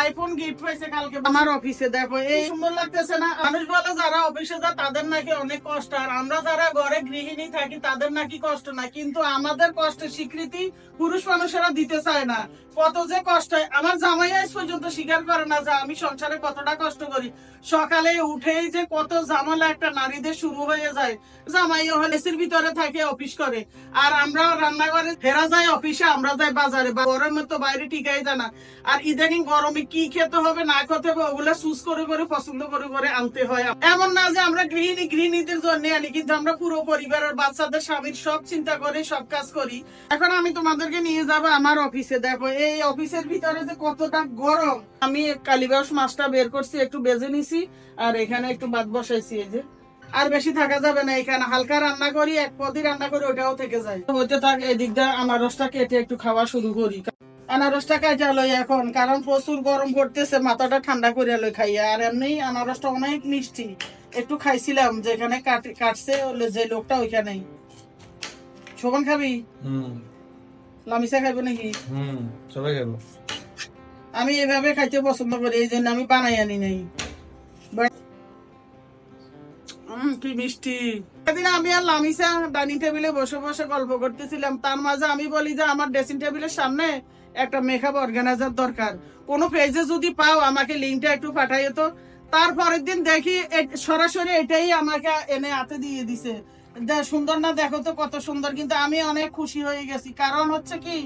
IPhone gift হয়েছে কালকে। আমার অফিসে দেখো এই সুন্দর লাগতেছে না? মানুষ বলে যারা অফিসে যায় তাদের নাকি অনেক কষ্ট। আর আমরা যারা ঘরে গৃহিণী থাকি তাদের নাকি কষ্ট না। কিন্তু আমাদের কষ্টের স্বীকৃতি পুরুষ মানুষেরা দিতে চায় না। কত যে কষ্ট হয়। আমার জামাই আজ পর্যন্ত স্বীকার করে না যে আমি সংসারে কতটা কষ্ট করি। সকালে উঠেই যে কত জামালা একটা নারীদের শুরু হয়ে যায়। জামাই হলে এসির ভিতরে থাকে অফিস করে। আর আমরা রান্নাঘরে ফেরা যায় অফিসে আমরা যাই বাজারে। বা গরমে তো বাইরে টিকাই যায় না। আর ইদানিং গরমে কি খেতে হবে না খেতে হবে, ওগুলো চুজ করে করে, পছন্দ করে করে আনতে হয়। এমন না যে আমরা গৃহিণী, গৃহিণীদের জন্য আনি, কিন্তু আমরা পুরো পরিবারের বাচ্চাদের স্বামীর সব চিন্তা করে, সব কাজ করি। এখন আমি তোমাদেরকে নিয়ে যাব আমার অফিসে। দেখো, এই অফিসের ভিতরে যে কতটা গরম। আমি কালীবাস মাছটা বের করছি, একটু বেজে নিছি, আর এখানে একটু বাদ বসাইছি এই যে। আর বেশি থাকা যাবে না, এখানে হালকা রান্না করি, এক পদি রান্না করি ওটাও থেকে যায়। হইতে থাক, এদিক দিয়ে আনারসটা কেটে একটু খাওয়া শুরু করি। আনারসটা কাটা লই এখন কারণ প্রচুর গরম পড়তেছে মাথাটা ঠান্ডা করে লই খাইয়া। আর এমনি আনারসটা অনেক মিষ্টি। একটু খাইছিলাম যেখানে কাট- কাটছে ওলে যে লোকটা ওইখানেই। শোভন খাবি? হুম। লামিসা খাইবো নাকি? হুম সবাই খাব আমি এভাবে খাইতে পছন্দ করি এই জন্য আমি বানাই আনি নাই। উম, কি মিষ্টি। সেদিন আমি আর লামিসা ডাইনিং টেবিলে বসে বসে গল্প করতেছিলাম। তার মাঝে আমি বলি যে আমার ড্রেসিং টেবিলের সামনে একটা মেকআপ অর্গানাইজার দরকার। কোন পেজে যদি পাও আমাকে লিঙ্কটা একটু পাঠাইও তো। তারপরের দিন দেখি সরাসরি এটাই আমাকে এনে হাতে দিয়ে দিছে। সুন্দর না, দেখো তো কত সুন্দর। কিন্তু আমি অনেক খুশি হয়ে গেছি। কারণ হচ্ছে কি,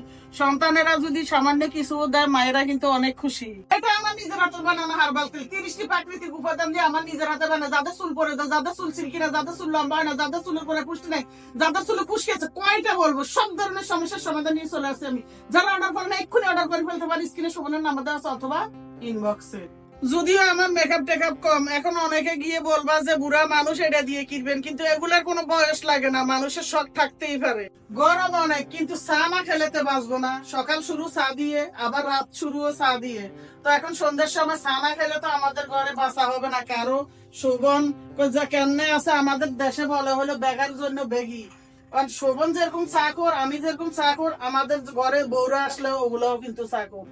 সন্তানেরা যদি সামান্য কিছু দেয়, মায়েরা কিন্তু অনেক খুশি। এটা আমার নিজের হাতে বানানো হারবাল তেল। তিরিশটি প্রাকৃতিক উপাদান দিয়ে আমার নিজের হাতে বানানো। যাদের চুল পরে যায়, যাদের চুল সিল্কি না যাদের চুল লম্বা হয় না, যাদের চুলের পরে পুষ্টি নাই, যাদের চুলে খুশকি আছে, কয়টা বলব? সব ধরনের সমস্যার সমাধান নিয়ে চলে আসছি আমি। যারা অর্ডার করে না এক্ষুনি অর্ডার করে ফেলতে পারি স্ক্রিনে সুমনের নাম্বার দেওয়া আছে অথবা ইনবক্সে যদিও আমার মেকআপ টেকআপ কম, এখন অনেকে গিয়ে বলবা যে বুড়া মানুষ এটা দিয়ে কিনবেন, কিন্তু এগুলার কোনো বয়স লাগে না, মানুষের শখ থাকতেই পারে। গরম অনেক, কিন্তু চা না খেলেতে বাঁচবো না। সকাল শুরু চা দিয়ে, আবার রাত শুরুও চা দিয়ে। তো এখন সন্ধ্যার সময় চা না খেলে তো আমাদের ঘরে বাঁচা হবে না। কারও শোভন যা কেমনে আছে? আমাদের দেশে বলে হলো, বেগার জন্য বেগি। আর শোভন যেরকম চাকর আমি যেরকম চাকর আমাদের ঘরে বউরা আসলে ওগুলোও কিন্তু চাকর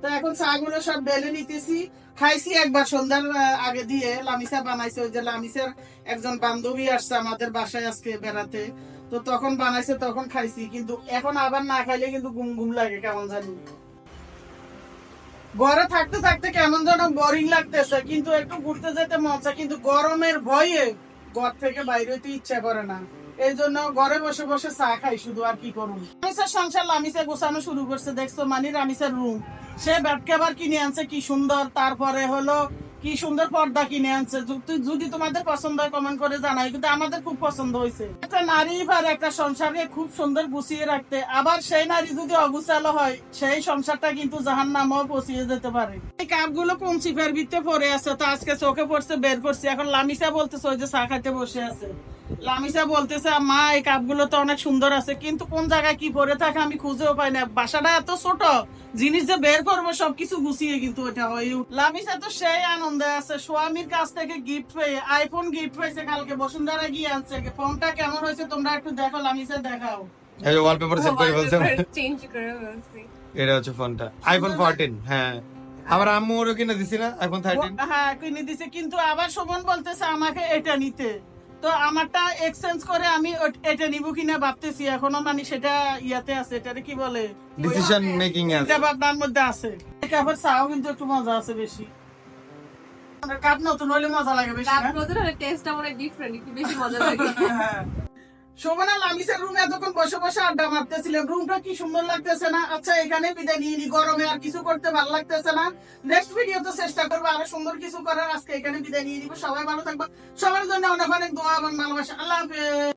তো এখন চাগুলো সব বেলে নিতেছি। খাইছি একবার, সন্ধ্যার আগে দিয়ে লামিসা বানাইছে, ওই যে লামিসার একজন বান্ধবী আসছে আমাদের বাসায় আজকে বেড়াতে। তো তখন বানাইছে, তখন খাইছি, কিন্তু এখন আবার না খাইলে কিন্তু ঘুম ঘুম লাগে, কেমন জানি। ঘরে থাকতে থাকতে কেমন যেন বোরিং লাগতেছে, কিন্তু একটু ঘুরতে যেতে মন কিন্তু গরমের ভয়ে ঘর থেকে বাইরে হইতে ইচ্ছা করে না। এই জন্য ঘরে বসে বসে চা খাই, শুধু আর কি করুন লামিসের সংসার লামিসে গোছানো শুরু করছে, দেখছ মানে আমিষের রুম সে ব্যাট কাভার কিনে আনছে, কি সুন্দর। তারপরে হলো কি সুন্দর পর্দা কিনে আনছে। যদি- তোমাদের পছন্দ হয় কমেন্ট করে জানাই, কিন্তু আমাদের খুব পছন্দ হয়েছে। একটা নারী আর একটা সংসারকে খুব সুন্দর গুছিয়ে রাখতে, আবার সেই নারী যদি অগুচালো হয়, সেই সংসারটা কিন্তু জাহান নামও পচিয়ে যেতে পারে। এই কাপগুলো কোন চিপের ভিতরে পড়ে আছে? তো আজকে চোখে পড়ছে, বের করছে। এখন লামিসা বলতেছে ওই যে চা খাইতে বসে আছে। লামিসা বলতেছে মা এই কাপগুলো তো অনেক সুন্দর আছে কিন্তু কোন জায়গায় কি পরে থাকে আমি খুঁজেও পাই না। বাসাটা এত ছোট জিনিস যে বের করব সবকিছু গুছিয়ে কিন্তু হয়ে লামিসা তো সেই আনন্দে আছে। স্বামীর কাছ থেকে গিফট পেয়ে আইফোন গিফট হয়েছে কালকে বসুন্ধরা গিয়ে আনছে। ফোনটা কেমন হয়েছে তোমরা একটু দেখো লামিসা দেখাও। এই ওয়ালপেপার সেট করে বলছে চেঞ্জ করে বলছি এটা হচ্ছে ফোনটা। আইফোন 14 হ্যাঁ। আবার আম্মু ওরও কিনে দিছি না আইফোন 13 হ্যাঁ কিনে দিছে কিন্তু আবার শোভন বলতেছে আমাকে এটা নিতে। তো আমারটা এক্সচেঞ্জ করে আমি এটা নিব কিনা ভাবতেছি। এখনও মানে সেটা ইয়াতে আছে এটারে কি বলে? ডিসিশন মেকিং আছে। এটা ভাবনার মধ্যে আছে। কাপের চাও কিন্তু একটু মজা আছে বেশি। কাপ নতুন হলে মজা লাগে বেশি কাপ? নতুন হলে টেস্টটা মনে ডিফারেন্ট একটু বেশি মজা লাগে। হ্যাঁ। শোভনা, লামিসের বসে বসে আড্ডা মারতেছিলাম রুমটা কি সুন্দর লাগতেছে না? আচ্ছা এখানে বিদায় নিয়ে নি। গরমে আর কিছু করতে ভালো লাগতেছে না। চেষ্টা করব আরও সুন্দর কিছু করার। আজকে এখানে বিদায় নিয়ে নিবো। সবাই ভালো থাকব। সবার জন্য অনেক অনেক দোয়া ভালোবাসা। আল্লাহ